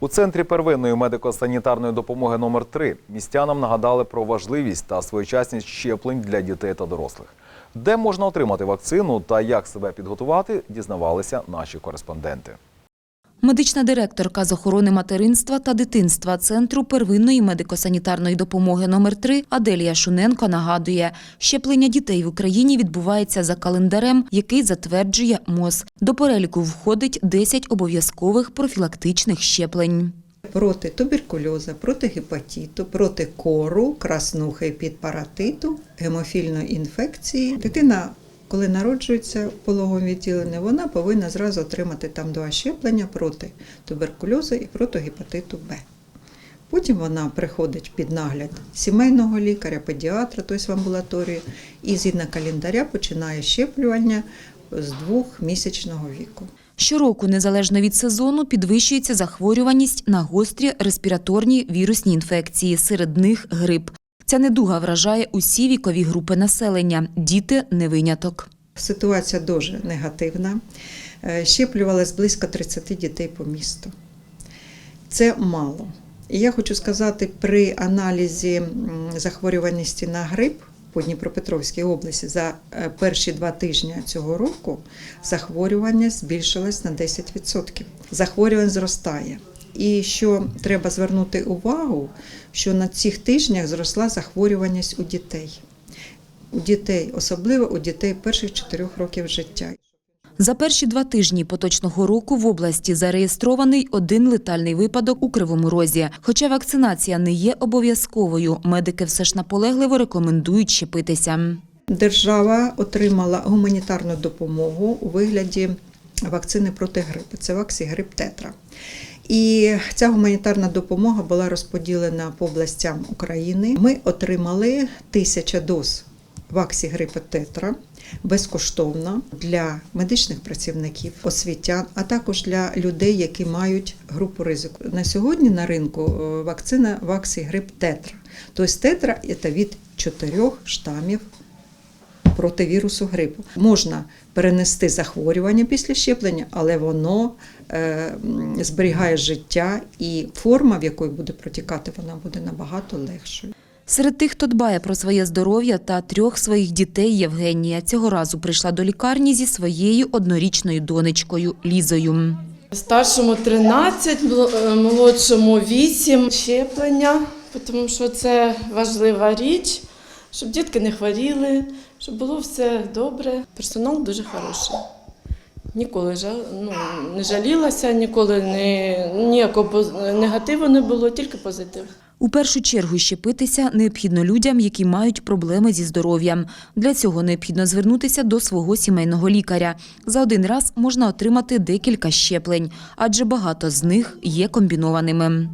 У центрі первинної медико-санітарної допомоги номер 3 містянам нагадали про важливість та своєчасність щеплень для дітей та дорослих. Де можна отримати вакцину та як себе підготувати, дізнавалися наші кореспонденти. Медична директорка з охорони материнства та дитинства Центру первинної медико-санітарної допомоги номер 3 Аделія Шуненко нагадує, щеплення дітей в Україні відбувається за календарем, який затверджує МОЗ. До переліку входить 10 обов'язкових профілактичних щеплень. проти туберкульозу, проти гепатиту, проти кору, краснухи під паратиту, гемофільної інфекції. Дитина, коли народжується в пологовому відділенні, вона повинна зразу отримати там два щеплення проти туберкульозу і проти гепатиту Б. Потім вона приходить під нагляд сімейного лікаря, педіатра, тобто в амбулаторію, і згідно календаря починає щеплювання з двохмісячного віку. Щороку, незалежно від сезону, підвищується захворюваність на гострі респіраторні вірусні інфекції, серед них грип. Ця недуга вражає усі вікові групи населення. Діти не виняток. Ситуація дуже негативна. Е, Щеплювалось близько 30 дітей по місту. Це мало. І я хочу сказати, при аналізі захворюваності на грип по Дніпропетровській області за е, перші два тижні цього року захворювання збільшилось на 10%. Захворювання зростає. І що треба звернути увагу, що на цих тижнях зросла захворюваність у дітей. У дітей, особливо у дітей перших чотирьох років життя. За перші два тижні поточного року в області зареєстрований один летальний випадок у Кривому Розі. Хоча вакцинація не є обов'язковою, медики все ж наполегливо рекомендують щепитися. Держава отримала гуманітарну допомогу у вигляді вакцини проти грипу. Це ваксі грип тетра. І ця гуманітарна допомога була розподілена по областям України. Ми отримали тисяча доз ваксі грипу тетра безкоштовно для медичних працівників, освітян, а також для людей, які мають групу ризику. На сьогодні на ринку е, вакцина ваксі грип тетра. Тобто тетра це від чотирьох штамів проти вірусу грипу. Можна перенести захворювання після щеплення, але воно е, зберігає життя і форма, в якої буде протікати, вона буде набагато легшою. Серед тих, хто дбає про своє здоров'я та трьох своїх дітей, Євгенія цього разу прийшла до лікарні зі своєю однорічною донечкою Лізою. Старшому 13, е, молодшому 8 щеплення, тому що це важлива річ, щоб дітки не хворіли, щоб було все добре. Персонал дуже хороший. Ніколи жал- ну, не жалілася, ніколи не, ніякого негативу не було, тільки позитив. У першу чергу щепитися необхідно людям, які мають проблеми зі здоров'ям. Для цього необхідно звернутися до свого сімейного лікаря. За один раз можна отримати декілька щеплень, адже багато з них є комбінованими.